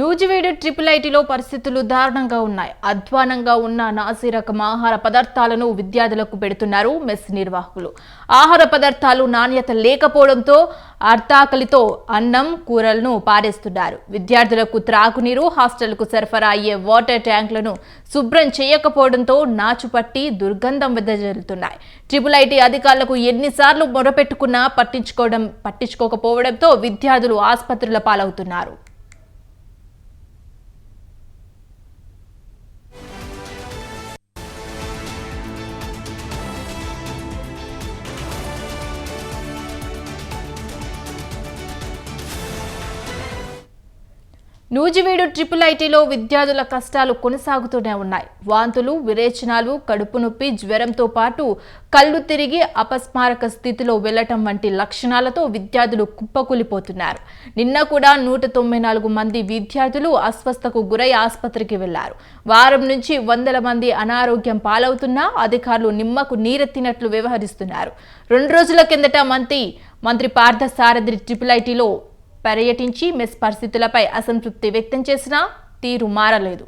Nuzvid triple ఐటీలో పరిస్థితులు దారుణంగా ఉన్నాయి. అధ్వానంగా ఉన్న నాసి రకం ఆహార పదార్థాలను విద్యార్థులకు పెడుతున్నారు మెస్ నిర్వాహకులు. ఆహార పదార్థాలు నాణ్యత లేకపోవడంతో అర్థాకలితో అన్నం కూరలను పారేస్తున్నారు. విద్యార్థులకు త్రాగునీరు హాస్టల్కు సరఫరా అయ్యే వాటర్ ట్యాంకులను శుభ్రం చేయకపోవడంతో నాచుపట్టి దుర్గంధం వెదజల్లుతున్నాయి. ట్రిపుల్ ఐటీ అధికారులకు ఎన్నిసార్లు మొరపెట్టుకున్నా పట్టించుకోవడం పట్టించుకోకపోవడంతో విద్యార్థులు ఆసుపత్రుల పాలవుతున్నారు. నూజివీడు ట్రిపుల్ ఐటీలో విద్యార్థుల కష్టాలు కొనసాగుతూనే ఉన్నాయి. వాంతులు విరేచనాలు కడుపు నొప్పి జ్వరంతో పాటు కళ్ళు తిరిగి అపస్మారక స్థితిలో వెళ్ళటం వంటి లక్షణాలతో విద్యార్థులు కుప్పకూలిపోతున్నారు. నిన్న కూడా నూట తొంభై నాలుగు మంది విద్యార్థులు అస్వస్థకు గురై ఆసుపత్రికి వెళ్ళారు. వారం నుంచి వందల మంది అనారోగ్యం పాలవుతున్నా అధికారులు నిమ్మకు నీరెత్తినట్లు వ్యవహరిస్తున్నారు. రెండు రోజుల కిందట మంత్రి మంత్రి పార్థ సారథి ట్రిపుల్ ఐటీలో పర్యటించి మెస్ పరిస్థితులపై అసంతృప్తి వ్యక్తం చేసినా తీరు మారలేదు.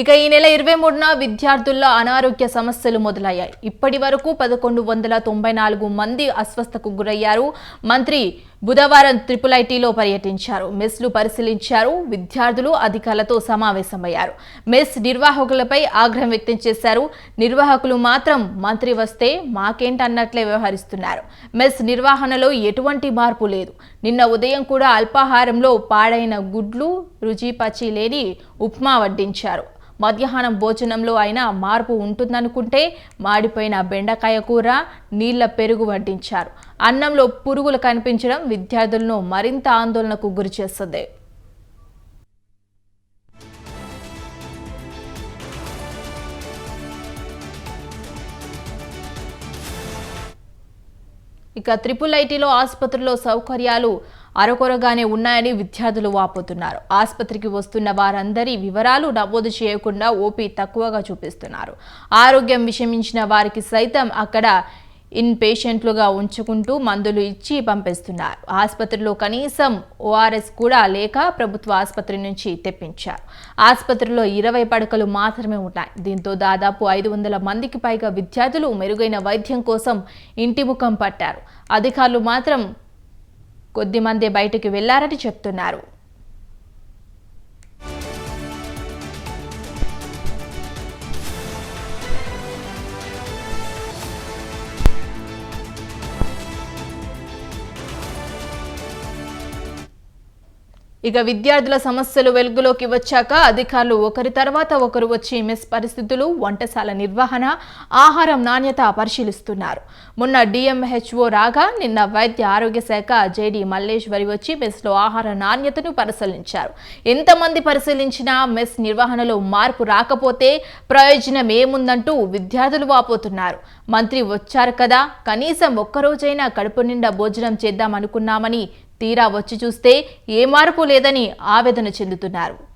ఇక ఈ నెల ఇరవై మూడున విద్యార్థుల్లో అనారోగ్య సమస్యలు మొదలయ్యాయి. ఇప్పటి వరకు పదకొండు వందల తొంభై నాలుగు మంది అస్వస్థకు గురయ్యారు. మంత్రి బుధవారం త్రిపుల్ ఐటీలో పర్యటించారు. మెస్లు పరిశీలించారు. విద్యార్థులు అధికారులతో సమావేశమయ్యారు. మెస్ నిర్వాహకులపై ఆగ్రహం వ్యక్తం చేశారు. నిర్వాహకులు మాత్రం మంత్రి వస్తే మాకేంటన్నట్లే వ్యవహరిస్తున్నారు. మెస్ నిర్వహణలో ఎటువంటి మార్పు లేదు. నిన్న ఉదయం కూడా అల్పాహారంలో పాడైన గుడ్లు రుచి పచి లేని ఉప్మా వడ్డించారు. మధ్యాహ్నం భోజనంలో అయినా మార్పు ఉంటుందనుకుంటే మాడిపోయిన బెండకాయ కూర నీళ్ళ పెరుగు వడ్డించారు. అన్నంలో పురుగులు కనిపించడం విద్యార్థులను మరింత ఆందోళనకు గురి చేస్తుంది. ఇక త్రిపుల్ ఐటీలో ఆసుపత్రిలో సౌకర్యాలు అరకొరగానే ఉన్నాయని విద్యార్థులు వాపోతున్నారు. ఆసుపత్రికి వస్తున్న వారందరి వివరాలు నమోదు చేయకుండా ఓపీ తక్కువగా చూపిస్తున్నారు. ఆరోగ్యం విషమించిన వారికి సైతం అక్కడ ఇన్ పేషెంట్లుగా ఉంచుకుంటూ మందులు ఇచ్చి పంపిస్తున్నారు. ఆసుపత్రిలో కనీసం ఓఆర్ఎస్ కూడా లేక ప్రభుత్వ ఆసుపత్రి నుంచి తెప్పించారు. ఆసుపత్రిలో ఇరవై పడకలు మాత్రమే ఉన్నాయి. దీంతో దాదాపు ఐదు వందల మందికి పైగా విద్యార్థులు మెరుగైన వైద్యం కోసం ఇంటి ముఖం పట్టారు. అధికారులు మాత్రం కొద్దిమంది బయటికి వెళ్ళారని చెప్తున్నారు. ఇక విద్యార్థుల సమస్యలు వెలుగులోకి వచ్చాక అధికారులు ఒకరి తర్వాత ఒకరు వచ్చి మెస్ పరిస్థితులు వంటశాల నిర్వహణ ఆహారం నాణ్యత పరిశీలిస్తున్నారు. మొన్న డిఎంహెచ్ఓ రాగా నిన్న వైద్య ఆరోగ్య శాఖ జేడి మల్లేశ్వరి వచ్చి మెస్లో ఆహార నాణ్యతను పరిశీలించారు. ఎంతమంది పరిశీలించినా మెస్ నిర్వహణలో మార్పు రాకపోతే ప్రయోజనం ఏముందంటూ విద్యార్థులు వాపోతున్నారు. మంత్రి వచ్చారు కదా కనీసం ఒక్కరోజైనా కడుపు నిండా భోజనం చేద్దామనుకున్నామని తీరా వచ్చి చూస్తే ఏ మార్పు లేదని ఆవేదన చెందుతున్నారు.